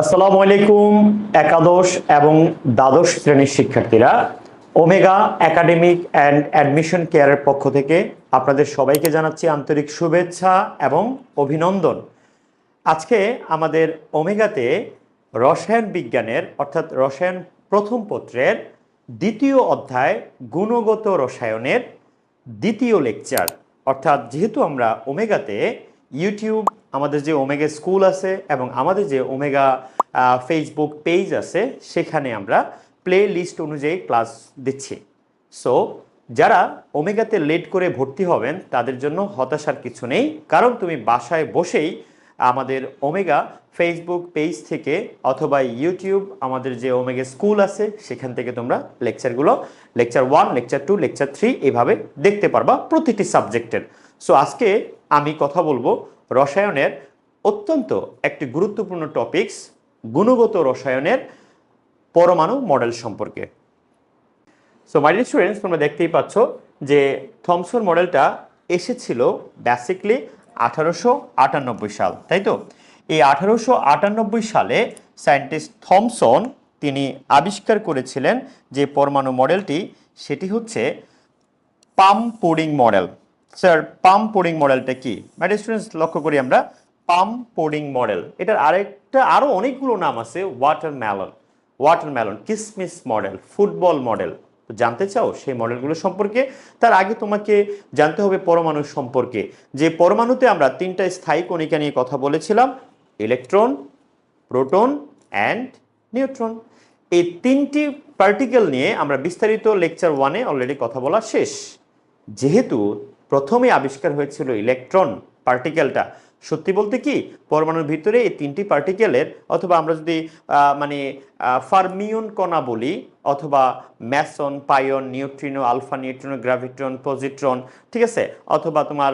আসসালামু আলাইকুম, একাদশ এবং দ্বাদশ শ্রেণির শিক্ষার্থীরা। ওমেগা একাডেমিক অ্যান্ড অ্যাডমিশন কেয়ারের পক্ষ থেকে আপনাদের সবাইকে জানাচ্ছি আন্তরিক শুভেচ্ছা এবং অভিনন্দন। আজকে আমাদের ওমেগাতে রসায়ন বিজ্ঞানের, অর্থাৎ রসায়ন প্রথম পত্রের দ্বিতীয় অধ্যায় গুণগত রসায়নের দ্বিতীয় লেকচার। অর্থাৎ যেহেতু আমরা ওমেগাতে ইউটিউব আমাদের যে ওমেগা স্কুল আছে এবং আমাদের যে ওমেগা ফেসবুক পেজ আছে, সেখানে আমরা প্লে লিস্ট অনুযায়ী ক্লাস দিচ্ছি। সো যারা ওমেগাতে লেট করে ভর্তি হবেন, তাদের জন্য হতাশার কিছু নেই। কারণ তুমি বাসায় বসেই আমাদের ওমেগা ফেসবুক পেজ থেকে অথবা ইউটিউব আমাদের যে ওমেগা স্কুল আছে, সেখান থেকে তোমরা লেকচারগুলো lecture one lecture two lecture three এভাবে দেখতে পারবা প্রতিটি সাবজেক্টের সো আজকে আমি কথা বলব রসায়নের অত্যন্ত একটি গুরুত্বপূর্ণ টপিকস গুণগত রসায়নের পরমাণু মডেল সম্পর্কে। সো মাই স্টুডেন্টস তোমরা দেখতেই পাচ্ছ যে থমসন মডেলটা এসেছিল বেসিকলি আঠারোশো আটানব্বই সাল, তাই তো? এই আঠারোশো আটানব্বই সালে সায়েন্টিস্ট থমসন তিনি আবিষ্কার করেছিলেন যে পরমাণু মডেলটি সেটি হচ্ছে plum pudding model sir plum pudding মডেলটা কি? মাই স্টুডেন্টস লক্ষ্য করি আমরা। পাম পুডিং মডেল এটার আরেকটা আরও অনেকগুলো নাম আছে। ওয়াটার ম্যালন কিসমিস মডেল ফুটবল মডেল জানতে চাও সেই মডেলগুলো সম্পর্কে? তার আগে তোমাকে জানতে হবে পরমাণু সম্পর্কে। যে পরমাণুতে আমরা তিনটা স্থায়ী কণিকা নিয়ে কথা বলেছিলাম। ইলেকট্রন প্রোটন অ্যান্ড নিউট্রন এই তিনটি পার্টিকেল নিয়ে আমরা বিস্তারিত লেকচার ওয়ানে অলরেডি কথা বলা শেষ। যেহেতু প্রথমে আবিষ্কার হয়েছিল ইলেকট্রন পার্টিকেলটা। সত্যি বলতে কি, পরমাণুর ভিতরে এই তিনটি পার্টিকেলের অথবা আমরা যদি মানে ফার্মিয়ন কণা বলি, অথবা meson pion neutrino, alpha, neutrino graviton positron ঠিক আছে? অথবা তোমার,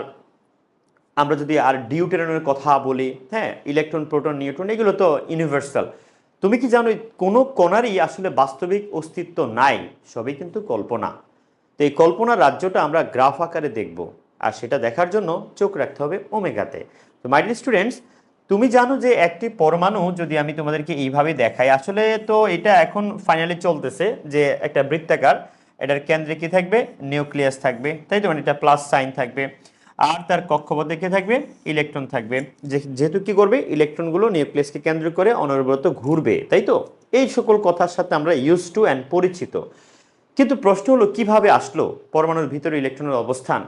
আমরা যদি আর ডিউটেরনের কথা বলি হ্যাঁ ইলেকট্রন, প্রোটন, নিউট্রন, এগুলো তো ইউনিভার্সাল। তুমি কি জানো কোনো কণারই আসলে বাস্তবিক অস্তিত্ব নাই, সবই কিন্তু কল্পনা। তো এই কল্পনার রাজ্যটা আমরা গ্রাফ আকারে দেখব, আর সেটা দেখার জন্য চোখ রাখতে হবে ওমেগাতে। তো মাই স্টুডেন্টস তুমি জানো যে একটি পরমাণু যদি আমি তোমাদেরকে এইভাবে দেখাই, আসলে তো এটা এখন ফাইনালি চলতেছে যে একটা বৃত্তাকার, এটার কেন্দ্রে কি থাকবে? নিউক্লিয়াস থাকবে, তাই তো? মানে এটা প্লাস সাইন থাকবে। আর তার কক্ষপথে কি থাকবে? ইলেকট্রন থাকবে। যেহেতু কি করবে? ইলেকট্রনগুলো নিউক্লিয়াসকে কেন্দ্র করে অনবরত ঘুরবে, তাই তো? এই সকল কথার সাথে আমরা ইউজ টু অ্যান্ড পরিচিত। কিন্তু প্রশ্ন হলো, কীভাবে আসলো পরমাণুর ভিতরে ইলেকট্রনের অবস্থান?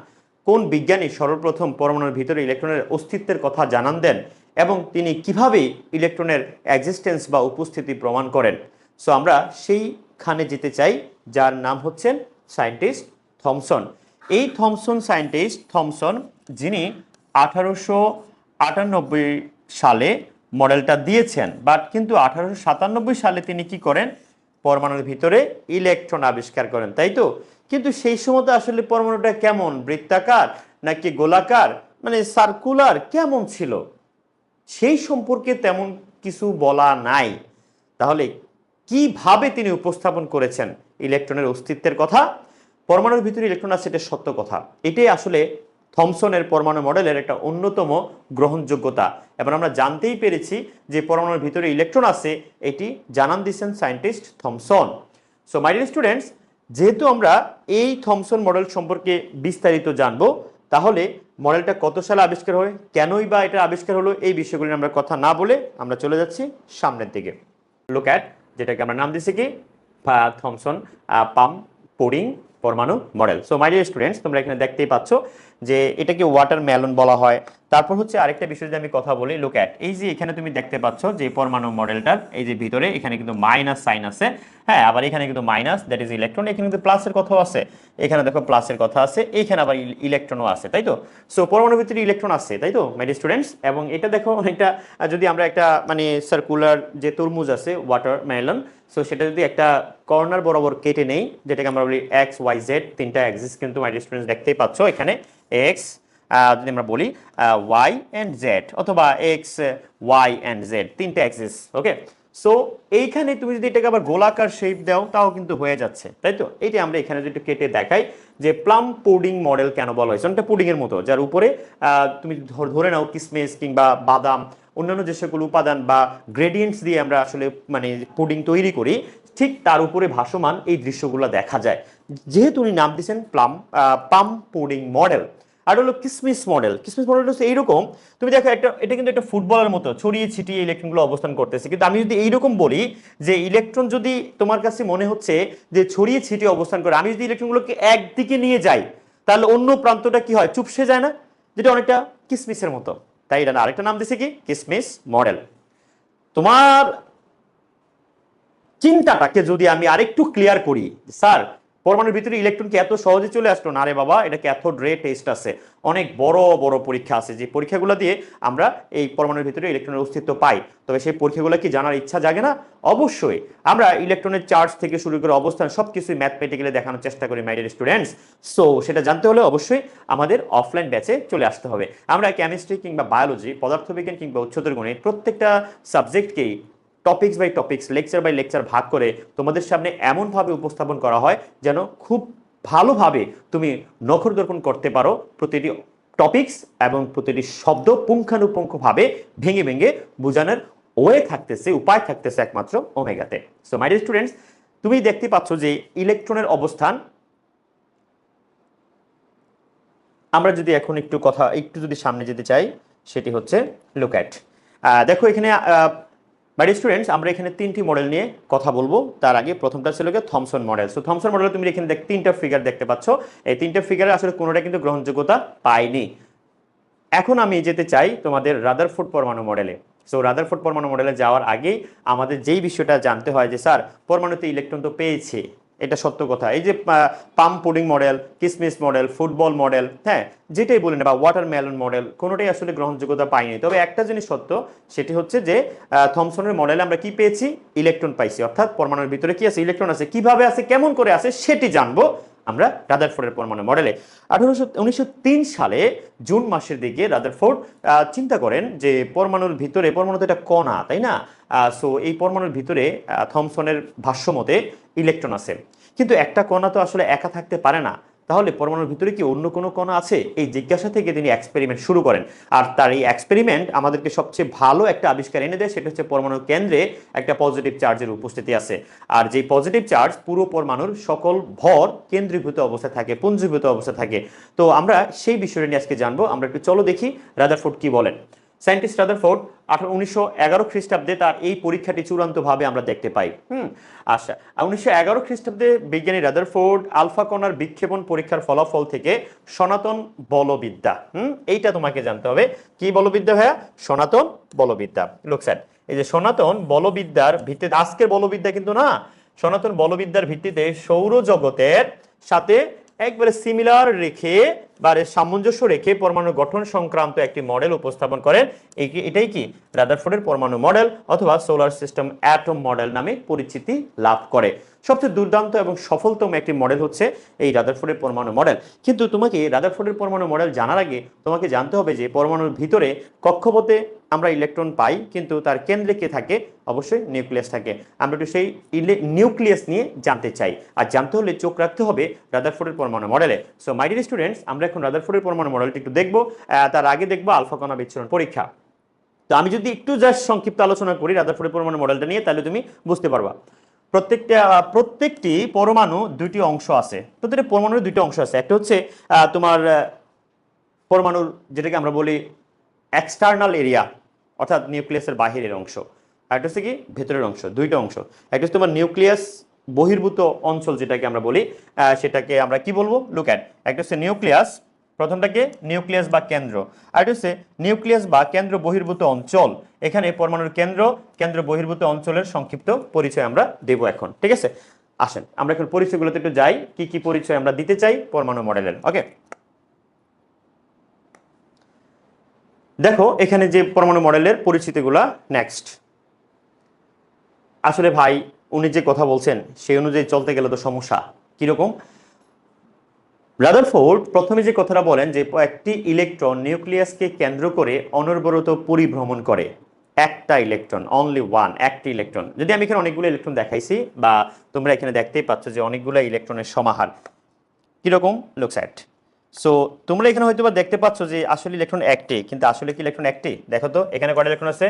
কোন বিজ্ঞানী সর্বপ্রথম পরমাণুর ভিতরে ইলেকট্রনের অস্তিত্বের কথা জানান দেন? এবং তিনি কীভাবে ইলেকট্রনের এক্সিস্টেন্স বা উপস্থিতি প্রমাণ করেন? সো আমরা সেইখানে যেতে চাই, যার নাম হচ্ছেন সায়েন্টিস্ট থমসন। এই থমসন সায়েন্টিস্ট থমসন, যিনি আঠারোশো আটানব্বই সালে মডেলটা দিয়েছেন। বাট কিন্তু আঠারোশো সাতানব্বই সালে তিনি কি করেন? পরমাণুর ভিতরে ইলেকট্রন আবিষ্কার করেন, তাই তো? কিন্তু সেই সময় তো আসলে পরমাণুটা কেমন? বৃত্তাকার নাকি গোলাকার? মানে সার্কুলার কেমন ছিল? সেই সম্পর্কে তেমন কিছু বলা নাই। তাহলে কীভাবে তিনি উপস্থাপন করেছেন ইলেকট্রনের অস্তিত্বের কথা? পরমাণুর ভিতরে ইলেকট্রন আছে, এটা সত্য কথা। এটাই আসলে থমসনের পরমাণু মডেলের একটা অন্যতম গ্রহণযোগ্যতা। এবং আমরা জানতেই পেরেছি যে পরমাণুর ভিতরে ইলেকট্রন আছে, এটি জানান দিয়েছেন scientist Thomson. So my students যেহেতু আমরা এই থমসন মডেল সম্পর্কে বিস্তারিত জানব, তাহলে মডেলটা কত সালে আবিষ্কার হয়, কেনই বা এটা আবিষ্কার হলো, এই বিষয়গুলি আমরা কথা না বলে আমরা চলে যাচ্ছি সামনের দিকে। লুক অ্যাট যেটাকে আমরা নাম দিচ্ছি কি? থমসন পাম পোডিং পরমাণু model. So my dear students তোমরা এখানে দেখতেই পাচ্ছ যে এটাকে ওয়াটার মেলন বলা হয়। তারপর হচ্ছে আরেকটা বিষয় যদি আমি কথা বলি লুক অ্যাট এই যে এখানে তুমি দেখতে পাচ্ছ যে পরমাণু মডেলটার, এই যে ভিতরে এখানে কিন্তু মাইনাস সাইন আছে। হ্যাঁ আবার এখানে কিন্তু মাইনাস দ্যাট ইজ ইলেকট্রন এখানে কিন্তু প্লাসের কথাও আছে। এখানে দেখো প্লাসের কথা আছে এইখানে আবার ইলেকট্রনও আছে, তাই তো? সো পরমাণুর ভিতরে ইলেকট্রন আছে, তাই তো মাই স্টুডেন্টস এবং এটা দেখো অনেকটা, যদি আমরা একটা মানে সার্কুলার যে তরমুজ আছে ওয়াটার মেলন সো সেটা যদি একটা কর্নার বরাবর কেটে নেই, যেটাকে আমরা বলি এক্স ওয়াই জেড তিনটা অ্যাক্সিস কিন্তু মাই স্টুডেন্টস দেখতেই পাচ্ছ এখানে এক্স যদি আমরা বলি ওয়াই অ্যান্ড জেড অথবা এক্স ওয়াই অ্যান্ড জেড তিনটে অ্যাক্সিস ওকে সো এইখানে তুমি যদি এটাকে আবার গোলাকার শেপ দাও, তাও কিন্তু হয়ে যাচ্ছে, তাই তো? এইটা আমরা এখানে যদি একটু কেটে দেখাই যে প্লাম পুডিং মডেল কেন বলা হয়েছে? অনেকটা পুডিং এর মতো, যার উপরে তুমি ধরে নাও কিসমিস কিংবা বাদাম, অন্যান্য যে সকল উপাদান বা গ্রেডিয়েন্টস দিয়ে আমরা আসলে মানে পুডিং তৈরি করি, ঠিক তার উপরে ভাসমান এই দৃশ্যগুলো দেখা যায়। যেহেতু উনি নাম দিয়েছেন প্লাম পাম পুডিং মডেল আর হলো কিসমিস মডেল কিসমিস মডেল হচ্ছে এইরকম, তুমি দেখো একটা, এটা কিন্তু একটা ফুটবলের মতো, ছড়িয়ে ছিটিয়ে ইলেকট্রনগুলো অবস্থান করতেছে। কিন্তু আমি যদি এইরকম বলি যে ইলেকট্রন যদি তোমার কাছে মনে হচ্ছে যে ছড়িয়ে ছিটিয়ে অবস্থান করে, আমি যদি ইলেকট্রনগুলোকে একদিকে নিয়ে যাই, তাহলে অন্য প্রান্তটা কি হয়? চুপসে যায় না? যেটা অনেকটা কিসমিসের মতো। তাই এটা না, আরেকটা নাম দিছে কি? কিসমিস মডেল তোমার চিন্তাটাকে যদি আমি আরেকটু ক্লিয়ার করি, স্যার পরমাণুর ভিতরে ইলেকট্রন কি এত সহজে চলে আসলো, না রে বাবা, এটা ক্যাথোড রে টেস্ট আছে। অনেক বড় বড় পরীক্ষা আছে। যে পরীক্ষাগুলো দিয়ে আমরা এই পরমাণুর ভিতরে ইলেকট্রনের অস্তিত্ব পাই। তবে সেই পরীক্ষাগুলো কি জানার ইচ্ছা জাগে না? অবশ্যই। আমরা ইলেকট্রনের চার্জ থেকে শুরু করে অবস্থান সব কিছুই ম্যাথমেটিক্যালি দেখানোর চেষ্টা করি মাই ডিয়ার স্টুডেন্টস সো সেটা জানতে হলে অবশ্যই আমাদের অফলাইন ব্যাচে চলে আসতে হবে। আমরা কেমিস্ট্রি কিংবা বায়োলজি পদার্থবিজ্ঞান কিংবা উচ্চতর গণিত প্রত্যেকটা সাবজেক্টকেই topics by topics lecture by lecture ভাগ করে তোমাদের সামনে এমনভাবে উপস্থাপন করা হয় যেন খুব ভালোভাবে তুমি নখর দর্পণ করতে পারো প্রতিটি টপিকস এবং প্রতিটি শব্দ পুঙ্খানুপুঙ্খভাবে ভেঙে ভেঙে বোঝানোর ওয়ে থাকতেছে, উপায় থাকতেছে একমাত্র ওমেগাতে সো মাই স্টুডেন্টস তুমি দেখতে পাচ্ছ যে ইলেকট্রনের অবস্থান, আমরা যদি এখন একটু কথা, একটু যদি সামনে যেতে চাই, সেটি হচ্ছে লুক অ্যাট দেখো এখানে বাড়ি স্টুডেন্টস আমরা এখানে তিনটি মডেল নিয়ে কথা বলব। তার আগে প্রথমটা ছিল গিয়ে Thomson model so Thomson model তুমি এখানে দেখ তিনটা ফিগার দেখতে পাচ্ছ। এই তিনটা ফিগারে আসলে কোনোটা কিন্তু গ্রহণযোগ্যতা পায়নি। এখন আমি যেতে চাই তোমাদের রাদারফোর্ড পরমাণু মডেলে সো রাদারফোর্ড পরমাণু মডেলে যাওয়ার আগেই আমাদের যেই বিষয়টা জানতে হয় যে, স্যার, পরমাণুতে ইলেকট্রন তো পেয়েছে। এটা সত্য কথা। এই যে পাম পুডিং মডেল, কিসমিস মডেল, ফুটবল মডেল হ্যাঁ যেটাই বলি না বা ওয়াটারমেলন মডেল কোনোটাই আসলে গ্রহণযোগ্যতা পাইনি। তবে একটা জিনিস সত্য, সেটি হচ্ছে যে থমসনের মডেলে আমরা কি পেয়েছি? ইলেকট্রন পাইছি। অর্থাৎ পরমাণুর ভিতরে কি আছে? ইলেকট্রন আছে। কীভাবে আছে? কেমন করে আছে? সেটি জানব। আমরা রাদারফোর্ডের পরমাণু মডেলে। আঠারোশো সালে জুন মাসের দিকে রাদারফোর্ড চিন্তা করেন যে পরমাণুর ভিতরে, পরমাণু তো এটা কণা, তাই না? সো এই পরমাণুর ভিতরে থমসনের ভাষ্য মতে ইলেকট্রন আছে। কিন্তু একটা কণা তো আসলে একা থাকতে পারে না। তাহলে পরমাণুর ভিতরে কি অন্য কোনো কণা আছে? এই জিজ্ঞাসা থেকে তিনি এক্সপেরিমেন্ট শুরু করেন। আর তার এই এক্সপেরিমেন্ট আমাদেরকে সবচেয়ে ভালো একটা আবিষ্কার এনে দেয়, সেটা হচ্ছে পরমাণুর কেন্দ্রে একটা পজিটিভ চার্জের উপস্থিতি আছে। আর যে পজিটিভ চার্জ পুরো পরমাণুর সকল ভর কেন্দ্রীভূত অবস্থায় থাকে, পুঞ্জীভূত অবস্থায় থাকে। তো আমরা সেই বিষয়টা নিয়ে আজকে জানব। আমরা একটু চলো দেখি রাদারফোর্ড কি বলেন। সায়েন্টিস্ট রাদারফোর্ড আঠারো, উনিশশো এগারো খ্রিস্টাব্দে তার এই পরীক্ষাটি চূড়ান্তভাবে আমরা দেখতে পাই। হুম আচ্ছা উনিশশো এগারো খ্রিস্টাব্দে বিজ্ঞানী রাদারফোর্ড আলফা কণার বিক্ষেপণ পরীক্ষার ফলাফল থেকে সনাতন বলবিদ্যা, হুম, এইটা তোমাকে জানতে হবে। কি বলবিদ্যা ভাইয়া? সনাতন বলবিদ্যা। লুক স্যার এই যে সনাতন বলবিদ্যার ভিত্তিতে, আজকের বলবিদ্যা কিন্তু না, সনাতন বলবিদ্যার ভিত্তিতে সৌরজগতের সাথে একবারে সিমিলার রেখে বা সামঞ্জস্য রেখে পরমাণু গঠন সংক্রান্ত একটি মডেল উপস্থাপন করেন। এটাই কি? রাদারফোর্ডের পরমাণু মডেল অথবা সোলার সিস্টেম অ্যাটম মডেল নামে পরিচিতি লাভ করে। সবচেয়ে দুর্দান্ত এবং সফলতম একটি মডেল হচ্ছে এই রাদারফোর্ডের পরমাণু মডেল কিন্তু তোমাকে রাদারফোর্ডের পরমাণু মডেল জানার আগে তোমাকে জানতে হবে যে পরমাণুর ভিতরে কক্ষপথে আমরা ইলেকট্রন পাই, কিন্তু তার কেন্দ্রে কে থাকে? অবশ্যই নিউক্লিয়াস থাকে। আমরা একটু সেই নিউক্লিয়াস নিয়ে জানতে চাই। আর জানতে হলে চোখ রাখতে হবে রাদারফোর্ডের পরমাণু মডেলে। সো মাই ডিয়ার স্টুডেন্টস আমরা এখন রাদারফোর্ডের পরমাণু মডেলটি একটু দেখব। তার আগে দেখব আলফা কণা বিচ্ছুরণ পরীক্ষা। তো আমি যদি একটু জাস্ট সংক্ষিপ্ত আলোচনা করি রাদারফোর্ডের পরমাণু মডেলটা নিয়ে, তাহলে তুমি বুঝতে পারবা। প্রত্যেকটা, প্রত্যেকটি পরমাণু দুইটি অংশ আছে। প্রত্যেকটা পরমাণুর দুইটি অংশ আছে। একটা হচ্ছে তোমার পরমাণুর যেটাকে আমরা বলি এক্সটার্নাল এরিয়া অর্থাৎ নিউক্লিয়াসের বাহিরের অংশ। একটা হচ্ছে কি? ভেতরের অংশ, দুইটা অংশ। একটা হচ্ছে তোমার নিউক্লিয়াস বহির্ভূত অঞ্চল যেটাকে আমরা বলি সেটাকে আমরা কি বলব? লুক অ্যাট একটা হচ্ছে নিউক্লিয়াস প্রথমটাকে নিউক্লিয়াস বা কেন্দ্র। আর এটা হচ্ছে নিউক্লিয়াস বা কেন্দ্র বহির্ভূত অঞ্চল, এখানে পরমাণুর কেন্দ্র কেন্দ্র বহির্ভূত অঞ্চলের সংক্ষিপ্ত পরিচয় আমরা দেব এখন। ঠিক আছে? আসেন, আমরা এখন পরিচয়গুলোতে একটু যাই, কি কি পরিচয় আমরা দিতে চাই পরমাণু মডেলের। ওকে দেখো, এখানে যে পরমাণু মডেলের পরিচিতিগুলা নেক্সট আসলে ভাই, উনি যে কথা বলছেন, সেই অনুযায়ী চলতে গেলে তো সমস্যা। কীরকম? রাদারফোর্ড প্রথমে যে কথাটা বলেন যে, একটি ইলেকট্রন নিউক্লিয়াসকে কেন্দ্র করে অনর্বরত পরিভ্রমণ করে। একটা ইলেকট্রন অনলি ওয়ান একটা ইলেকট্রন। যদি আমি এখানে অনেকগুলো ইলেকট্রন দেখাইছি, বা তোমরা এখানে দেখতেই পাচ্ছ যে অনেকগুলো ইলেকট্রনের সমাহার। কীরকম? লুকস অ্যাট সো তোমরা এখানে হয়তো বা দেখতে পাচ্ছ যে আসলে ইলেকট্রন একটি, কিন্তু আসলে কি ইলেকট্রন একটি? দেখো তো, এখানে কটা ইলেকট্রন আছে?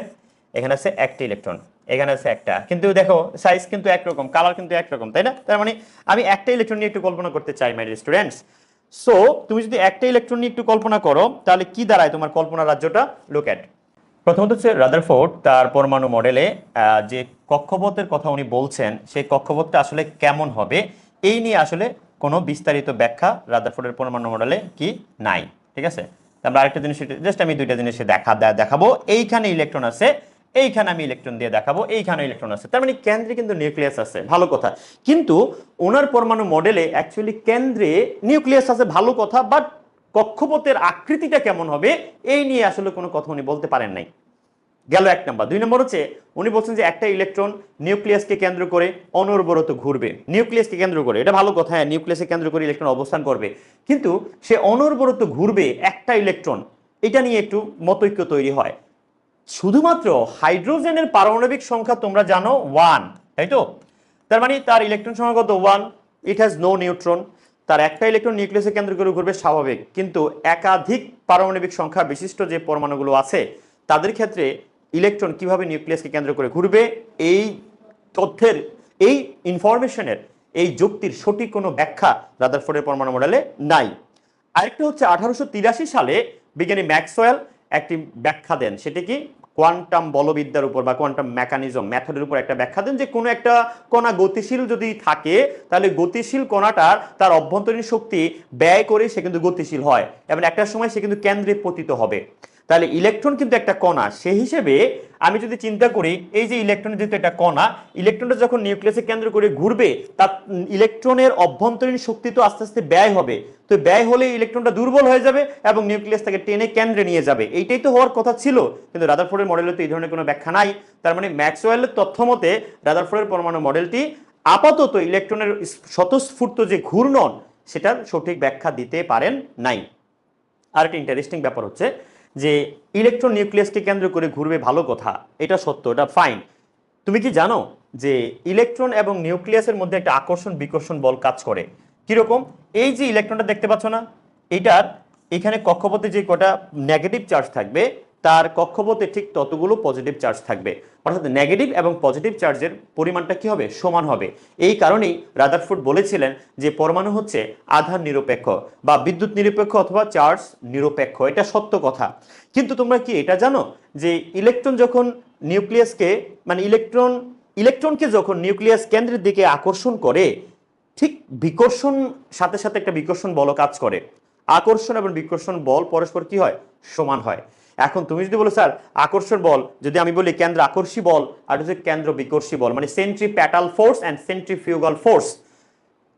এখানে আছে একটি ইলেকট্রন এখানে আছে একটা। কিন্তু দেখো সাইজ কিন্তু একরকম কালার কিন্তু একরকম, তাই না? তার মানে আমি একটা ইলেকট্রন নিয়ে একটু কল্পনা করতে চাই মাই স্টুডেন্টস সো তুমি যদি একটা ইলেকট্রন নিয়ে একটু কল্পনা করো, তাহলে কি দাঁড়ায় তোমার কল্পনা রাজ্যটা? লুক অ্যাট প্রথমত হচ্ছে রাদার রাদারফোর্ড তার পরমাণু মডেলে যে কক্ষপথের কথা উনি বলছেন, সেই কক্ষপথটা আসলে কেমন হবে? এই নিয়ে আসলে কোনো বিস্তারিত ব্যাখ্যা রাদারফোর্ডের পরমাণু মডেলে কি নাই, ঠিক আছে? আমরা আরেকটা জিনিস জাস্ট আমি দুইটা জিনিস দেখা দেখাবো। এইখানে ইলেকট্রন আছে, এইখানে আমি ইলেকট্রন দিয়ে দেখাবো এইখানে ইলেকট্রন আছে। তার মানে কেন্দ্রে কিন্তু নিউক্লিয়াস আছে, ভালো কথা। কিন্তু ওনার পরমাণু মডেলে অ্যাকচুয়ালি কেন্দ্রে নিউক্লিয়াস আছে, ভালো কথা বাট কক্ষপথের আকৃতিটা কেমন হবে, এই নিয়ে আসলে কোনো কথা উনি বলতে পারেন নাই। গেল এক নম্বর। দুই নম্বর হচ্ছে, উনি বলছেন যে একটা ইলেকট্রন নিউক্লিয়াসকে কেন্দ্র করে অনর্বরত ঘুরবে। নিউক্লিয়াসকে কেন্দ্র করে। এটা ভালো কথা হ্যাঁ নিউক্লিয়াসকে কেন্দ্র করে ইলেকট্রন অবস্থান করবে। কিন্তু সে অনর্বরত ঘুরবে একটা ইলেকট্রন এটা নিয়ে একটু মতৈক্য তৈরি হয়। শুধুমাত্র হাইড্রোজেনের পারমাণবিক সংখ্যা তোমরা জানো ওয়ান তাই তো? তার মানে তার ইলেকট্রন সংখ্যা কত? One it has no neutron তার একটা ইলেকট্রন নিউক্লিয়াসে কেন্দ্র করে ঘুরবে স্বাভাবিক। কিন্তু একাধিক পারমাণবিক সংখ্যা বিশিষ্ট যে পরমাণুগুলো আছে, তাদের ক্ষেত্রে ইলেকট্রন কীভাবে নিউক্লিয়াসকে কেন্দ্র করে ঘুরবে, এই তথ্যের, এই ইনফরমেশনের এই যুক্তির সঠিক কোনো ব্যাখ্যা রাদারফোর্ডের পরমাণু মডেলে নাই। আরেকটা হচ্ছে আঠারোশো তিরাশি সালে বিজ্ঞানী ম্যাক্সওয়েল একটি ব্যাখ্যা দেন, সেটি কি? কোয়ান্টাম বলবিদ্যার উপর বা কোয়ান্টাম মেকানিজম, মেথডের উপর একটা ব্যাখ্যা দেন যে কোনো একটা কণা গতিশীল যদি থাকে, তাহলে গতিশীল কণাটার, তার অভ্যন্তরীণ শক্তি ব্যয় করে সে কিন্তু গতিশীল হয় এবং একটা সময় সে কিন্তু কেন্দ্রে পতিত হবে। তাহলে ইলেকট্রন কিন্তু একটা কণা। সেই হিসেবে আমি যদি চিন্তা করি, এই যে ইলেকট্রন যেহেতু একটা কণা ইলেকট্রনটা যখন নিউক্লিয়াসে কেন্দ্র করে ঘুরবে, তার ইলেকট্রনের অভ্যন্তরীণ শক্তি তো আস্তে আস্তে ব্যয় হবে। তো ব্যয় হলে ইলেকট্রনটা দুর্বল হয়ে যাবে এবং নিউক্লিয়াস তাকে টেনে কেন্দ্রে নিয়ে যাবে। এইটাই তো হওয়ার কথা ছিল, কিন্তু রাদারফোর্ডের মডেলে তো এই ধরনের কোনো ব্যাখ্যা নাই। তার মানে ম্যাক্সওয়েলের তথ্য মতে রাদারফোর্ডের পরমাণু মডেলটি আপাতত ইলেকট্রনের স্বতঃস্ফূর্ত যে ঘূর্ণন, সেটার সঠিক ব্যাখ্যা দিতে পারেন নাই। আর একটা ইন্টারেস্টিং ব্যাপার হচ্ছে যে ইলেকট্রন নিউক্লিয়াসকে কেন্দ্র করে ঘুরবে ভালো কথা, এটা সত্য, এটা ফাইন তুমি কি জানো যে ইলেকট্রন এবং নিউক্লিয়াসের মধ্যে একটা আকর্ষণ বিকর্ষণ বল কাজ করে? কীরকম? এই যে ইলেকট্রনটা দেখতে পাচ্ছ না, এটার এখানে কক্ষপথে যে কটা নেগেটিভ চার্জ থাকবে তার কক্ষপথে ঠিক ততগুলো পজিটিভ চার্জ থাকবে। অর্থাৎ নেগেটিভ এবং পজিটিভ চার্জের পরিমাণটা কি হবে? সমান হবে। এই কারণেই রাদারফোর্ড বলেছিলেন যে পরমাণু হচ্ছে আধার নিরপেক্ষ বা বিদ্যুৎ নিরপেক্ষ অথবা চার্জ নিরপেক্ষ। এটা সত্য কথা। কিন্তু তোমরা কি এটা জানো যে ইলেকট্রন যখন নিউক্লিয়াসকে মানে ইলেকট্রন, ইলেকট্রনকে যখন নিউক্লিয়াস কেন্দ্রের দিকে আকর্ষণ করে, ঠিক বিকর্ষণ, সাথে সাথে একটা বিকর্ষণ বলও কাজ করে। আকর্ষণ এবং বিকর্ষণ বল পরস্পর কি হয়? সমান হয়। এখন তুমি যদি বলো, স্যার, আকর্ষণ বল। যদি আমি বলি, কেন্দ্র আকর্ষী বল, আর হচ্ছে কেন্দ্র বিকর্ষী বল মানে centripetal force and centrifugal force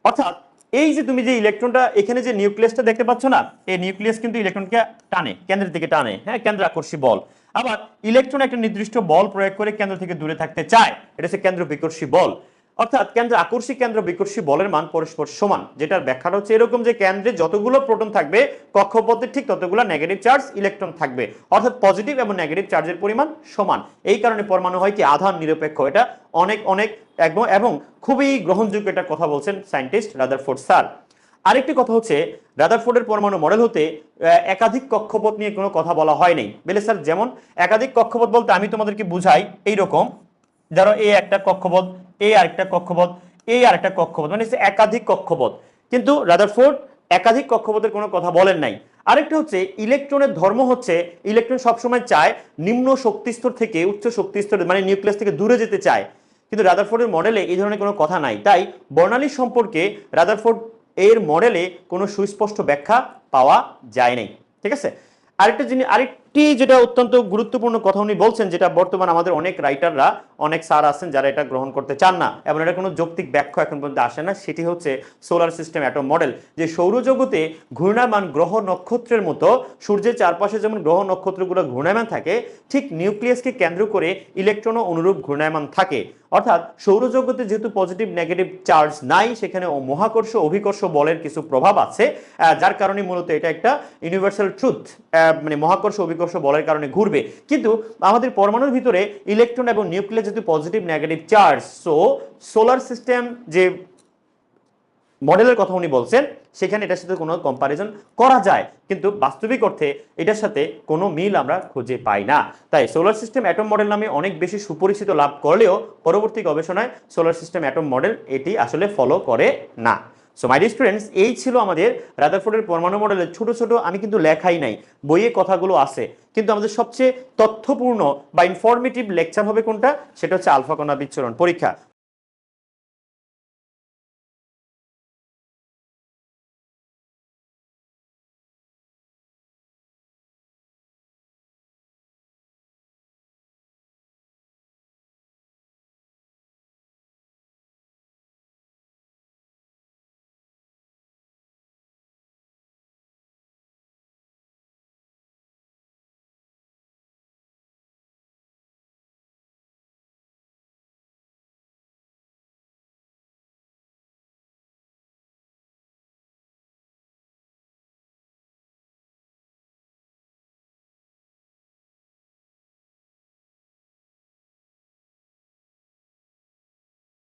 অর্থাৎ এই যে তুমি যে ইলেকট্রনটা এখানে যে নিউক্লিয়াসটা দেখতে পাচ্ছ না, এই নিউক্লিয়াস কিন্তু ইলেকট্রনকে টানে, কেন্দ্রের দিকে টানে। হ্যাঁ কেন্দ্র আকর্ষী বল। আবার ইলেকট্রন একটা নির্দিষ্ট বল প্রয়োগ করে কেন্দ্র থেকে দূরে থাকতে চায়। এটা হচ্ছে কেন্দ্র বিকর্ষী বল। অর্থাৎ কেন্দ্র আকর্ষী কেন্দ্র, বিকর্ষী বলের মান পরস্পর সমান, যেটার ব্যাখ্যাটা হচ্ছে এরকম যে কেন্দ্রে যতগুলো প্রোটন থাকবে কক্ষপথে ঠিক ততগুলো নেগেটিভ চার্জ ইলেকট্রন থাকবে। অর্থাৎ পজিটিভ এবং নেগেটিভ চার্জের পরিমাণ সমান। এই কারণে পরমাণু হয় কি? আধান নিরপেক্ষ। এটা অনেক অনেক, একদম, এবং খুবই গ্রহণযোগ্য একটা কথা বলছেন সায়েন্টিস্ট রাদারফোর্ড স্যার। আরেকটি কথা হচ্ছে, রাদারফোর্ডের পরমাণু মডেল হতে একাধিক কক্ষপথ নিয়ে কোনো কথা বলা হয় নাই। বেলে স্যার? যেমন, একাধিক কক্ষপথ বলতে আমি তোমাদেরকে বুঝাই, এইরকম, ধরো এই একটা কক্ষপথ এই আরেকটা কক্ষপথ এই আরেকটা কক্ষপথ মানে একাধিক কক্ষপথ। কিন্তু রাদারফোর্ড একাধিক কক্ষপথের কোনো কথা বলেন নাই। আরেকটা হচ্ছে, ইলেকট্রনের ধর্ম হচ্ছে, ইলেকট্রন সবসময় চায় নিম্ন শক্তিস্তর থেকে উচ্চ শক্তিস্তর মানে নিউক্লিয়াস থেকে দূরে যেতে চায়। কিন্তু রাদারফোর্ডের মডেলে এই ধরনের কোনো কথা নাই। তাই বর্ণালী সম্পর্কে রাদারফোর্ড এর মডেলে কোনো সুস্পষ্ট ব্যাখ্যা পাওয়া যায় নাই। ঠিক আছে? আরেকটা জিনিস আরেকটি যেটা অত্যন্ত গুরুত্বপূর্ণ কথা উনি বলছেন, যেটা বর্তমান আমাদের অনেক রাইটাররা অনেক স্যার আছেন যারা এটা গ্রহণ করতে চান না, এবং এটা কোনো যৌক্তিক ব্যাখ্যা এখন পর্যন্ত আসে না, সেটি হচ্ছে সোলার সিস্টেম অ্যাটম মডেল যে সৌরজগতে ঘূর্ণায়মান গ্রহ নক্ষত্রের মতো সূর্যের চারপাশে যেমন গ্রহ নক্ষত্রগুলো ঘূর্ণায়মান থাকে, ঠিক নিউক্লিয়াসকে কেন্দ্র করে ইলেকট্রনও অনুরূপ ঘূর্ণায়মান থাকে। অর্থাৎ সৌরজগতে যেহেতু পজিটিভ নেগেটিভ চার্জ নাই, সেখানে মহাকর্ষ, অভিকর্ষ বলের কিছু প্রভাব আছে যার কারণে মূলত এটা একটা ইউনিভার্সাল ট্রুথ মানে মহাকর্ষ, অভিকর্ষ বলের কারণে ঘুরবে। কিন্তু আমাদের পরমাণুর ভিতরে ইলেকট্রন এবং নিউক্লিয়ার যেহেতু positive negative charge so solar system যে মডেলের কথা উনি বলছেন, সেখানে এটার সাথে কোনো কম্পারিজন করা যায়। কিন্তু বাস্তবিক অর্থে এটার সাথে কোনো মিল আমরা খুঁজে পাই না। তাই সোলার সিস্টেম অ্যাটম মডেল নামে অনেক বেশি সুপরিচিত লাভ করলেও পরবর্তী গবেষণায় সোলার সিস্টেম অ্যাটম মডেল এটি আসলে ফলো করে না। সো মাই স্টুডেন্টস এই ছিল আমাদের রাদারফোর্ডের পরমাণু মডেলের ছোট ছোট, আমি কিন্তু লেখাই নাই, বইয়ে কথাগুলো আছে। কিন্তু আমাদের সবচেয়ে তথ্যপূর্ণ বা ইনফরমেটিভ লেকচার হবে কোনটা? সেটা হচ্ছে আলফা কণা বিচ্ছুরণ পরীক্ষা।